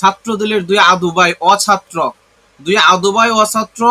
ছাত্রদলের দুই আদুবাই অছাত্র। দুই আদুবাই অছাত্র,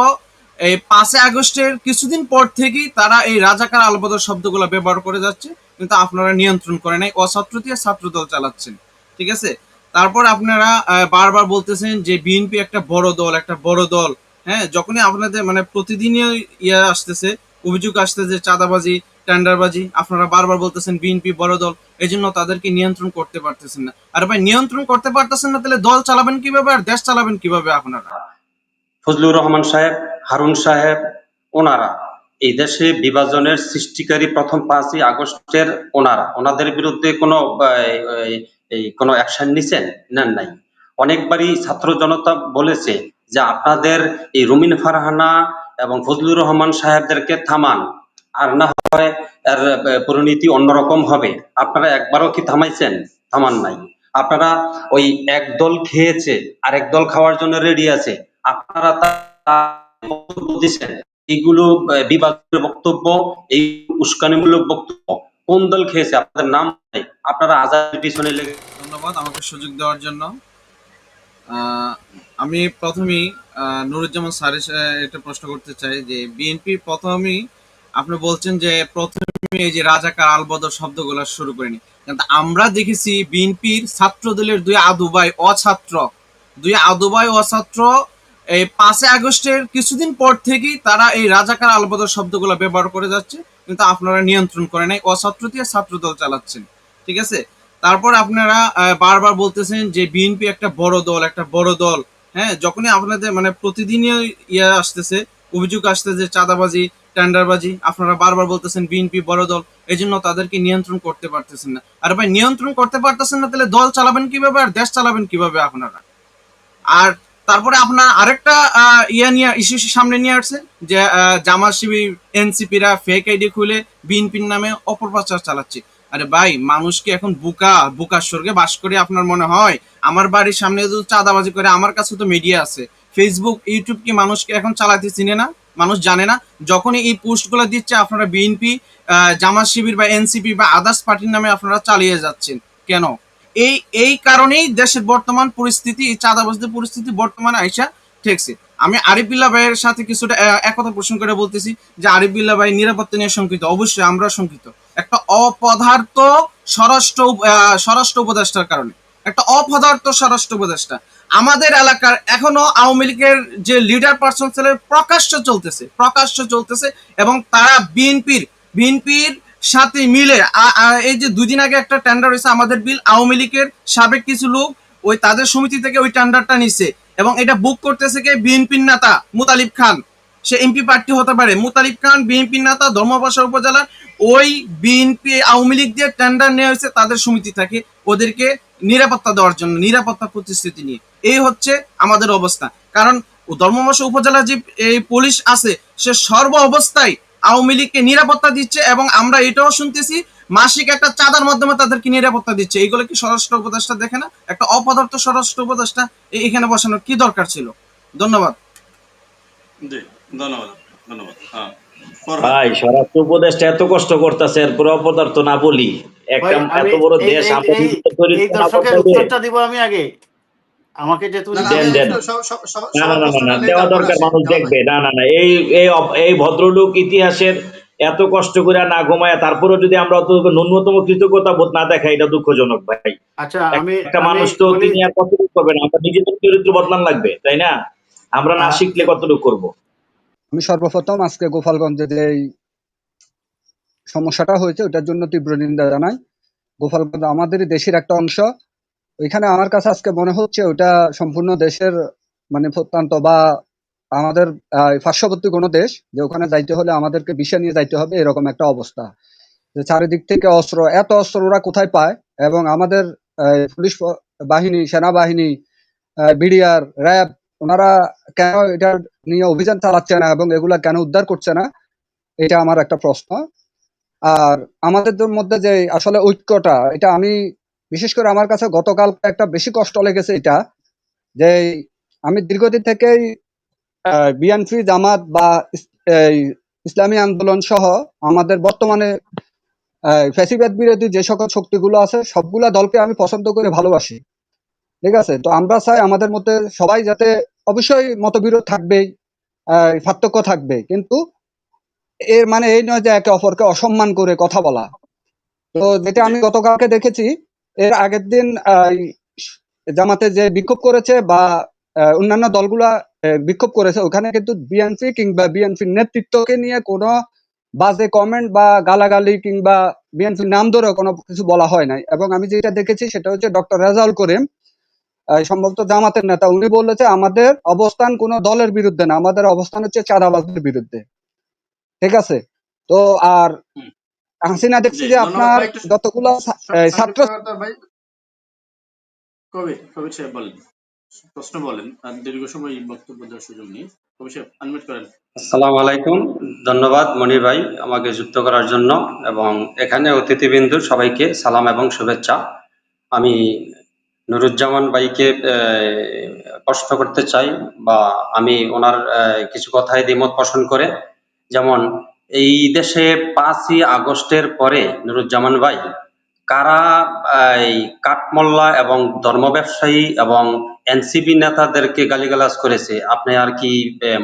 এই পাঁচই আগস্টের কিছুদিন পর থেকেই তারা এই রাজাকার আলবদর শব্দগুলো ব্যবহার করে যাচ্ছে, কিন্তু আপনারা নিয়ন্ত্রণ করে নাই। অছাত্র দিয়ে ছাত্রদল চালাচ্ছেন, ঠিক আছে? তারপর আপনারা বারবার বলতেছেন যে বিএনপি একটা বড় দল, একটা বড় দল। হ্যাঁ যখনই আপনাদের মানে প্রতিদিনই ইয়ে আসতেছে, অভিযোগ আসতেছে চাঁদাবাজি টেন্ডারবাজি, আপনারা বারবার বলতেছেন বিএনপি বড় দল এই জন্য তাদেরকে নিয়ন্ত্রণ করতে পারতেছেন না। আর ভাই, নিয়ন্ত্রণ করতে পারতেছেন না, তাহলে দল চালাবেন কীভাবে আর দেশ চালাবেন কীভাবে আপনারা? ফজলুর রহমান সাহেব, হারুন সাহেব, ওনারা, এই দেশে বিভাজনের সৃষ্টিকারী প্রথম পাঁচই আগস্টের ওনারা, ওনাদের বিরুদ্ধে কোনো কোনো অ্যাকশন নিছেন নেন নাই? অনেকবারই ছাত্র জনতা বলেছে যে আপনাদের এই রুমিন ফারহানা এবং ফজলুর রহমান সাহেবদেরকে থামান। আর না হয় এর পরিণতি অন্যরকম হবে। আপনারা একবারও কি থামাইছেন? থামান নাই। আপনারা ওই এক দল খেয়েছে, আরেক দল খাওয়ার জন্য রেডি আছে। আপনারা দিচ্ছেন। এইগুলো বিবাদের বক্তব্য, এই উস্কানিমূলক বক্তব্য। কোন দল খেয়েছে? আপনাদের নাম আপনারা আজাদের পিছনে লেগে ধন্যবাদ আমাকে সুযোগ দেওয়ার জন্য। আমি প্রথমেই নুরুজ্জামান স্যারের একটা প্রশ্ন করতে চাই যে বিএনপি প্রথমেই আপনি বলছেন যে প্রথমে এই যে রাজাকার আলবদর শব্দগুলো শুরু করেনি। কিন্তু আমরা দেখেছি বিএনপির ছাত্র দলের দুই আদুবাই অছাত্র। দুই আদুবাই অছাত্র, এই পাঁচই আগস্টের কিছুদিন পর থেকেই তারা এই রাজাকার আলবদর শব্দগুলো ব্যবহার করে যাচ্ছে, কিন্তু আপনারা নিয়ন্ত্রণ করে নাই, অছাত্র দিয়ে ছাত্র দল চালাচ্ছেন। ঠিক আছে? তারপর আপনারা বারবার বলতেছেন যে বিএনপি একটা বড় দল, একটা বড় দল। হ্যাঁ যখনই আপনাদের মানে প্রতিদিনই ইয়ে আসতেছে, অভিযোগ আসতেছে চাঁদাবাজি টেন্ডারবাজি, আপনারা বারবার বলতেছেন বিএনপি বড় দল এই জন্য তাদেরকে নিয়ন্ত্রণ করতে পারতেছেন না। আর ভাই, নিয়ন্ত্রণ করতে পারতেছেন না, তাহলে দল চালাবেন কীভাবে আর দেশ চালাবেন কীভাবে আপনারা? আর তারপরে আপনার আরেকটা ইয়া নিয়ে ইস্যু সামনে নিয়ে আসছে, যে জামাত শিবির এনসিপিরা ফেক আইডি খুলে বিএনপির নামে অপপ্রচার চালাচ্ছে। আরে ভাই, মানুষ কি এখন বুকা বুকার স্বর্গে বাস করে আপনার মনে হয়? আমার বাড়ির সামনে যদি চাঁদাবাজি করে, আমার কাছে তো মিডিয়া আছে। ফেসবুক ইউটিউব কি মানুষকে এখন চালাতে চিনে না? মানুষ জানে না। যখনই এই পোস্টগুলো দিচ্ছে, আপনারা বিএনপি জামাত শিবির বা এনসিপি বা আদার্স পার্টির নামে আপনারা চালিয়ে যাচ্ছেন। কেন? এই এই কারণেই দেশের বর্তমান পরিস্থিতি, এই চাঁদাবাজদের পরিস্থিতি বর্তমানে আইসা ঠেকছে। আমি আরিফুল্লাহ ভাইয়ের সাথে কিছুটা একথা প্রশ্ন করে বলতেছি যে আরিফুল্লাহ ভাই নিরাপত্তা নিয়ে শঙ্কিত। অবশ্যই আমরা শঙ্কিত। একটা অপদার্থ স্বরাষ্ট্র স্বরাষ্ট্র উপদেষ্টার কারণে। একটা অপদার্থ স্বরাষ্ট্র উপদেষ্টা। আমাদের এলাকার এখনও আওয়ামী লীগের যে লিডার পার্সন ছেলের প্রকাশ্য চলতেছে প্রকাশ্য চলতেছে এবং তারা বিএনপির বিএনপির সাথে মিলে এই যে দুদিন আগে একটা টেন্ডার হয়েছে আমাদের বিল, আওয়ামী লীগের সাবেক কিছু লোক ওই তাদের সমিতি থেকে ওই টেন্ডারটা নিছে এবং এটা বুক করতেছে কে বিএনপির নেতা মুতালিব খান। সে এমপি প্রার্থী হতে পারে। মুতালিব খান, বিএনপির নেতা, ধর্মপাশা উপজেলার ওই বিএনপি আওয়ামী লীগ দিয়ে টেন্ডার নেওয়া হয়েছে তাদের সমিতি থেকে ওদেরকে নিরাপত্তা দেওয়ার জন্য, নিরাপত্তা প্রতিশ্রুতি নিয়ে। এই হচ্ছে আমাদের অবস্থা। কারণ ধর্মবাসা উপজেলা যে এই পুলিশ আছে, সে সর্ব অবস্থায় আওয়ামী লীগকে নিরাপত্তা দিচ্ছে এবং আমরা এটাও শুনতেছি, মাসিক একটা চাঁদার মাধ্যমে তাদেরকে নিরাপত্তা দিচ্ছে। এইগুলো কি স্বরাষ্ট্র উপদেষ্টা দেখে না? একটা অপদার্থ স্বরাষ্ট্র উপদেষ্টা এখানে বসানোর কি দরকার ছিল? ধন্যবাদ। ধন্যবাদ ধন্যবাদ। হ্যাঁ। ভাই স্বরাষ্ট্র উপদেশটা এত কষ্ট করতেছে এরপরে অপদার্থ না বলি। একটা এত বড় এই- দেশ উত্তরটা দিব আমি আগে। আমাকে না, দেন, দেন। না না না না দেওয়া দরকার মানুষ দেখবে। না না না এই এই এই ভদ্রলোক ইতিহাসের এত কষ্ট করে না ঘুমায় তারপরে যদি আমরা অত ন্যূনতম কৃতজ্ঞতা বোধ না দেখাই এটা দুঃখজনক ভাই। আচ্ছা আমি একটা মানুষ তো তিনি আর কতটুকু করবে না আমরা নিজেদের চরিত্র বদলান লাগবে তাই না? আমরা না শিখলে কতটুকু করব? আমি সর্বপ্রথম আজকে গোপালগঞ্জে যে সমস্যাটা হয়েছে, ওটার জন্য তীব্র নিন্দা জানাই। গোপালগঞ্জ আমাদেরই দেশের একটা অংশ। ওইখানে আমার কাছে আজকে মনে হচ্ছে ওটা সম্পূর্ণ দেশের মানে প্রত্যন্ত বা আমাদের পার্শ্ববর্তী কোনো দেশ যে ওখানে যাইতে হলে আমাদেরকে বিষয় নিয়ে যাইতে হবে, এরকম একটা অবস্থা। যে চারিদিক থেকে অস্ত্র, এত অস্ত্র ওরা কোথায় পায়? এবং আমাদের পুলিশ বাহিনী, সেনাবাহিনী বিডিআর, র্যাব ওনারা কেন এটা নিয়ে অভিযান চালাচ্ছে না এবং এগুলা কেন উদ্ধার করছে না, এটা আমার একটা প্রশ্ন। আর আমাদের মধ্যে যে আসলে ঐক্যটা, এটা আমি বিশেষ করে আমার কাছে গতকাল একটা বেশি কষ্ট লেগেছে এটা, যে আমি দীর্ঘদিন থেকেই বিএনপি, জামাত বা ইসলামী আন্দোলন সহ আমাদের বর্তমানে ফ্যাসিবাদ বিরোধী যে সকল শক্তিগুলো আছে, সবগুলা দলকে আমি পছন্দ করে ভালোবাসি। ঠিক আছে? তো আমরা চাই আমাদের মধ্যে সবাই যাতে অবশ্যই মতবিরোধ থাকবেই পার্থক্য থাকবে কিন্তু এর মানে এই নয় যে একে অপরকে অসম্মান করে কথা বলা। তো যেটা আমি গতকালকে দেখেছি, এর আগের দিন জামাতে যে বিক্ষোভ করেছে বা অন্যান্য দলগুলা বিক্ষোভ করেছে, ওখানে কিন্তু বিএনপি কিংবা বিএনপির নেতৃত্বকে নিয়ে কোনো বাজে কমেন্ট বা গালাগালি কিংবা বিএনপির নাম ধরে কোনো কিছু বলা হয় নাই। এবং আমি যেটা দেখেছি সেটা হচ্ছে ডক্টর রেজাউল করিম সম্ভবত জামাতের নেতা। উনি বলেছে আমাদের অবস্থান কোনো দলের বিরুদ্ধে না আমাদের অবস্থান হচ্ছে চাঁদাবাজের বিরুদ্ধে। ঠিক আছে? তো আর হাসিনা দেখছি যে আপনার যতগুলো ছাত্র কবির কবির সাহেব বলেন। প্রশ্ন বলেন। আর দীর্ঘ সময় বক্তব্য দেওয়ার সুযোগ নেই। কবির সাহেব আনমিট করেন। আসসালামু আলাইকুম। ধন্যবাদ মনির ভাই আমাকে যুক্ত করার জন্য এবং এখানে অতিথিবৃন্দু সবাইকে সালাম এবং শুভেচ্ছা। আমি নুরুজ্জামান ভাইকে প্রশ্ন করতে চাই বা আমি ওনার কিছু কথায় দ্বিমত পোষণ করে। যেমন, এই দেশে পাঁচই আগস্টের পরে নুরুজ্জামান ভাই কারা কাঠমোল্লা এবং ধর্ম ব্যবসায়ী এবং এনসিপি নেতাদেরকে গালিগালাজ করেছে, আপনি আর কি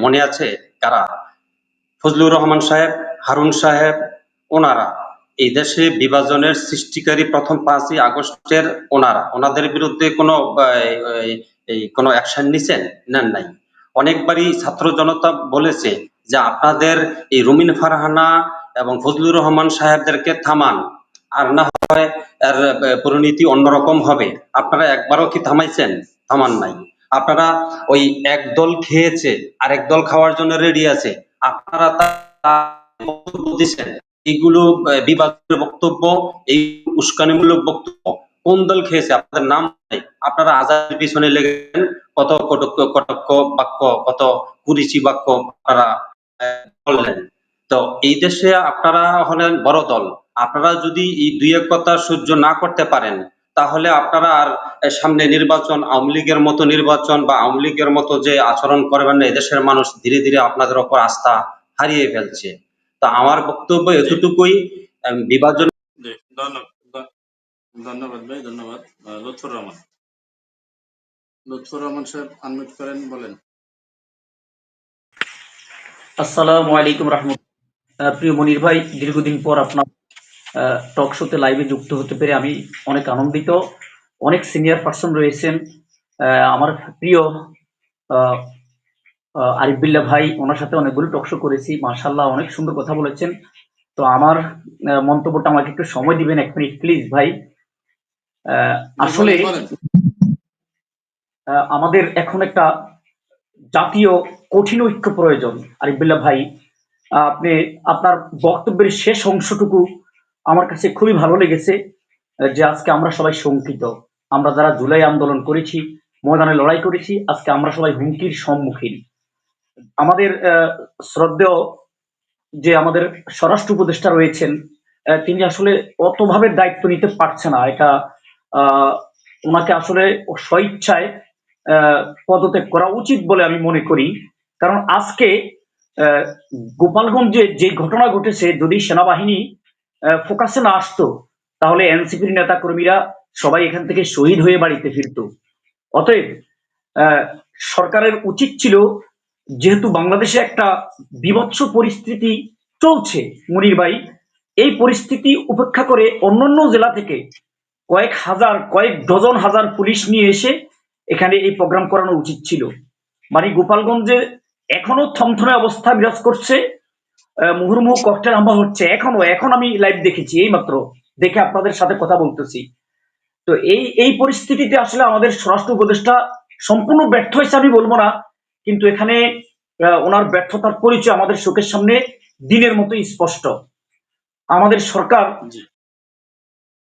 মনে আছে কারা? ফজলুর রহমান সাহেব, হারুন সাহেব, ওনারা। এই দেশে বিভাজনের সৃষ্টিকারী প্রথম পাঁচই আগস্টের ওনারা। ওনাদের বিরুদ্ধে কোনো এই- কোনো অ্যাকশন নিছেন? নেন নাই। অনেকবারই ছাত্র জনতা বলেছে যে আপনাদের এই রুমিন ফারহানা এবং ফজলুর রহমান সাহেবদেরকে থামান। আর না হয় এর পরিণতি অন্যরকম হবে। আপনারা একবারও কি থামাইছেন? থামান নাই। আপনারা ওই এক দল খেয়েছে, আরেক দল খাওয়ার জন্য রেডি আছে। আপনারা তা দিচ্ছেন এইগুলো আহ, বিবাদের বক্তব্য এই উস্কানিমূলক বক্তব্য কোন দল খেয়েছে আপনাদের নাম আপনারা আজাদের পিছনে লেগেছেন কত কটক কটক্ষ বাক্য কত কুরিচি বাক্য আপনারা বললেন। তো এই দেশে আপনারা হলেন বড় দল। আপনারা যদি এই দুই এক কথা সহ্য না করতে পারেন তাহলে আপনারা আর সামনে নির্বাচন আওয়ামী লীগের মতো নির্বাচন বা আওয়ামী লীগের মতো যে আচরণ করবেন না এদেশের মানুষ ধীরে ধীরে আপনাদের ওপর আস্থা হারিয়ে ফেলছে। তা আমার বক্তব্য এতটুকুই। বিভাজন ধন্যবাদ ভাই ধন্যবাদ। আহ, রহমান। লুৎফর রহমান সাহেব আনমিট করেন বলেন। আসসালামু আলাইকুম রহমতুল্লাহ প্রিয় মনির ভাই দীর্ঘদিন পর আপনার টক শোতে লাইভে যুক্ত হতে পেরে আমি অনেক আনন্দিত। অনেক সিনিয়র পার্সন রয়েছেন। আহ, আমার প্রিয় আরিফ ভাই ওনার সাথে অনেকগুলো টক শো করেছি। মার্শাল্লাহ অনেক সুন্দর কথা বলেছেন। তো আমার মন্তব্যটা আমাকে একটু সময় দিবেন এক মিনিট প্লিজ ভাই। আহ, আসলে আমাদের এখন একটা জাতীয় কঠিন ঐক্য প্রয়োজন আরিফুল্লাহ ভাই। আপনি আপনার বক্তব্যের শেষ অংশটুকু আমার কাছে খুবই ভালো লেগেছে যে আজকে আমরা সবাই শঙ্কিত। আমরা যারা জুলাই আন্দোলন করেছি ময়দানে লড়াই করেছি আজকে আমরা সবাই হুমকির সম্মুখীন। আমাদের শ্রদ্ধেয় যে আমাদের স্বরাষ্ট্র উপদেষ্টা রয়েছেন তিনি আসলে অতভাবে দায়িত্ব নিতে পারছে না। এটা ওনাকে আসলে স্বইচ্ছায় পদত্যাগ করা উচিত বলে আমি মনে করি। কারণ আজকে গোপালগঞ্জে যে ঘটনা ঘটেছে, যদি সেনাবাহিনী ফোকাসে না আসতো, তাহলে এনসিপির নেতা কর্মীরা সবাই এখান থেকে শহীদ হয়ে বাড়িতে ফিরতো। অতএব সরকারের উচিত ছিল যেহেতু বাংলাদেশে একটা বিভৎস পরিস্থিতি চলছে মুনির ভাই, এই পরিস্থিতি উপেক্ষা করে অন্যান্য জেলা থেকে কয়েক হাজার, কয়েক ডজন হাজার পুলিশ নিয়ে এসে এখানে এই প্রোগ্রাম করানো উচিত ছিল। মানে গোপালগঞ্জে এখনও থমথমে অবস্থা বিরাজ করছে। মুহুর্মুহু ককটেল হামলা হচ্ছে এখনও, এখন আমি লাইভ দেখেছি এই মাত্র দেখে আপনাদের সাথে কথা বলতেছি। তো এই এই পরিস্থিতিতে আসলে আমাদের স্বরাষ্ট্র উপদেষ্টা সম্পূর্ণ ব্যর্থ হয়েছে আমি বলব না। কিন্তু এখানে ওনার ব্যর্থতার পরিচয় আমাদের চোখের সামনে দিনের মতো স্পষ্ট। আমাদের সরকার